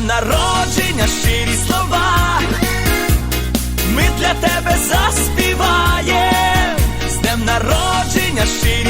днем народження щирі слова. Ми для тебе заспіваєм, з днем народження щирі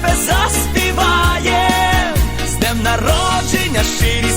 тебе заспіває, з днем народження щирі